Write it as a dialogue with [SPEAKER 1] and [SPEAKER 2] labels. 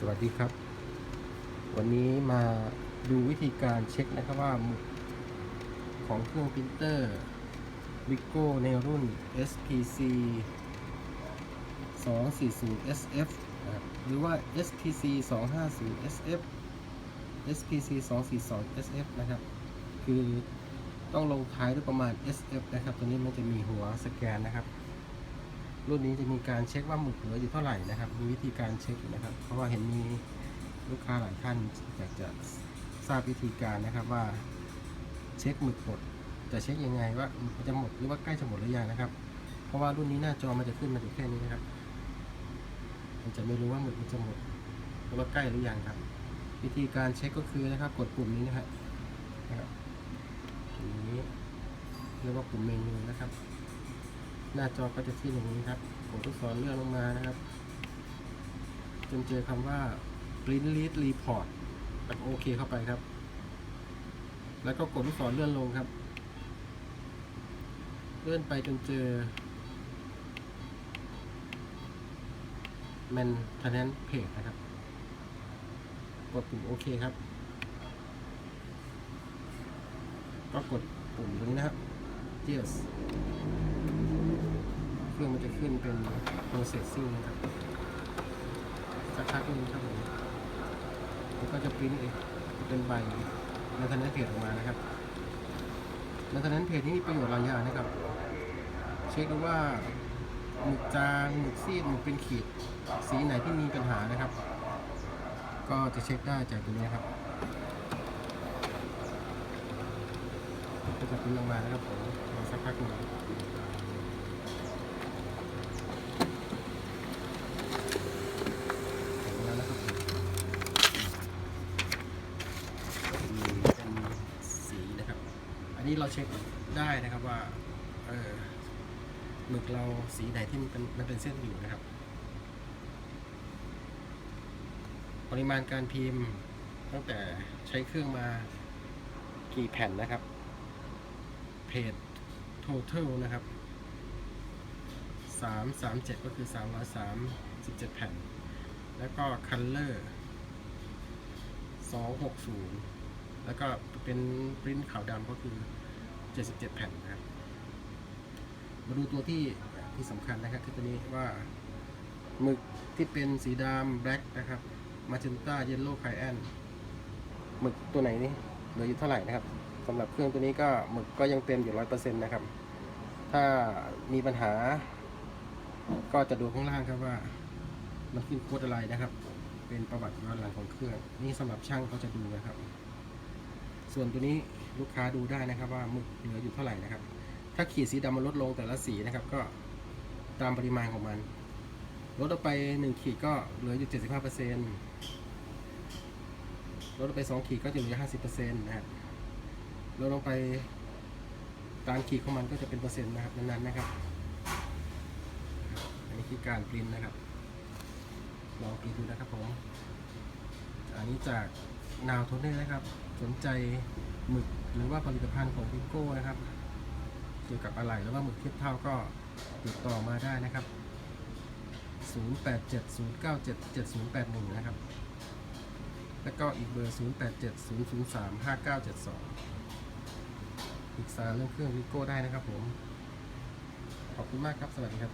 [SPEAKER 1] สวัสดีครับ วันนี้มาดูวิธีการเช็คนะครับว่าหมุดของเครื่องปรินเตอร์ Vigo ในรุ่น SPC 240 SF หรือว่า SPC 250 SF SPC 242 SF นะครับ คือต้องลงท้ายด้วยประมาณ SF นะครับ ตัวนี้มันจะมีหัวสแกนนะครับ รุ่นนี้จะมีการเช็คว่าหมึกเหลืออยู่เท่าไหร่นะครับ มีวิธีการเช็คอยู่นะครับ เพราะว่าเห็นมีลูกค้าหลายท่านอยากจะทราบวิธีการนะครับว่าเช็คหมึกหมดจะเช็คยังไงว่ามันจะหมดหรือว่าใกล้จะหมดหรือยังนะครับ เพราะว่ารุ่นนี้หน้าจอมันจะขึ้นมาอยู่แค่นี้นะครับ มันจะไม่รู้ว่าหมึกมันจะหมดหรือว่าใกล้หรือยังครับ วิธีการเช็คก็คือนะครับ กดปุ่มนี้นะครับนะครับปุ่มนี้เรียกว่าปุ่มเมนูนะครับ หน้าจอก็จะขึ้นอย่างนี้ครับ ผมลูกศรเลื่อนลงมานะครับ จนเจอคำว่า print read report กดโอเคเข้าไปครับ แล้วก็กดลูกศรเลื่อนลงครับ เลื่อนไปจนเจอ maintenance page นะครับ กดปุ่มโอเคครับ ก็กดปุ่มตรงนี้นะครับ yes เครื่องมันจะขึ้นเป็น processing นะครับสักพักหนึงครับผมแล้วก็จะปริ้นเองเป็นใบในทันนั้นเพจออกมานะครับในทันนั้นเพจนี้มีประโยชน์หลายอย่างนะครับ เช็คดูว่าหมึกจางหมึกซีดหมึกเป็นขีด สีไหนที่มีปัญหานะครับ ก็จะเช็คได้จากตัวนี้ครับก็จะปริ้นออกมานะครับผมสักพักหนึ่ง แล้วนะครับผมมีเป็นสีนะครับ อั นี้เราเช็คได้นะครับว่าเออหมึกเราสีไหนที่มันเป็นมันเป็นเส้นอยู่นะครับ ปริมาณการพิมพ์ตั้งแต่ใช้เครื่องมากี่แผ่นนะครับ เพจ total นะครับ3 3 7 ก็คือ 337 แผ่น แล้วก็ color 260 แล้วก็เป็นปริ้นขาวดำก็คือ 77 แผ่นนะครับ มาดูตัวที่ที่สำคัญนะครับคือตัวนี้ว่าหมึกที่เป็นสีดำ black นะครับ magenta yellow cyan หมึกตัวไหนนี่เหลืออยู่เท่าไหร่นะครับสำหรับเครื่องตัวนี้ก็หมึกก็ยังเต็มอยู่100%นะครับ ถ้ามีปัญหา ก็จะดูข้างล่างครับว่า มันขึ้นโค้ดอะไรนะครับ เป็นประวัติย้อนหลังของเครื่อง นี่สำหรับช่างเขาจะดูนะครับ ส่วนตัวนี้ลูกค้าดูได้นะครับว่าหมึกเหลืออยู่เท่าไหร่นะครับ ถ้าขีดสีดำมันลดลงแต่ละสีนะครับ ก็ตามปริมาณของมัน ลดออกไปหนึ่งขีดก็เหลืออยู่เจ็ดสิบห้าเปอร์เซ็นต์ลดออกไปสองขีดก็จะเหลือห้าสิบเปอร์เซ็นต์นะครับลดลงไปตามขีดของมันก็จะเป็นเปอร์เซ็นต์นะครับนั้นๆนะครับอันนี้คือการปริ้นนะครับลองปริ้นดูนะครับผมอันนี้จาก นาวทนเนอร์นะครับ สนใจหมึกหรือว่าผลิตภัณฑ์ของพิโก้นะครับ เกี่ยวกับอะไรหรือว่าหมึกเทียบเท่าก็ติดต่อมาได้นะครับ 0870977081 นะครับ แล้วก็อีกเบอร์ 0870035972ปรึกษาเรื่องเครื่องวิโก้ได้นะครับผม ขอบคุณมากครับ สวัสดีครับ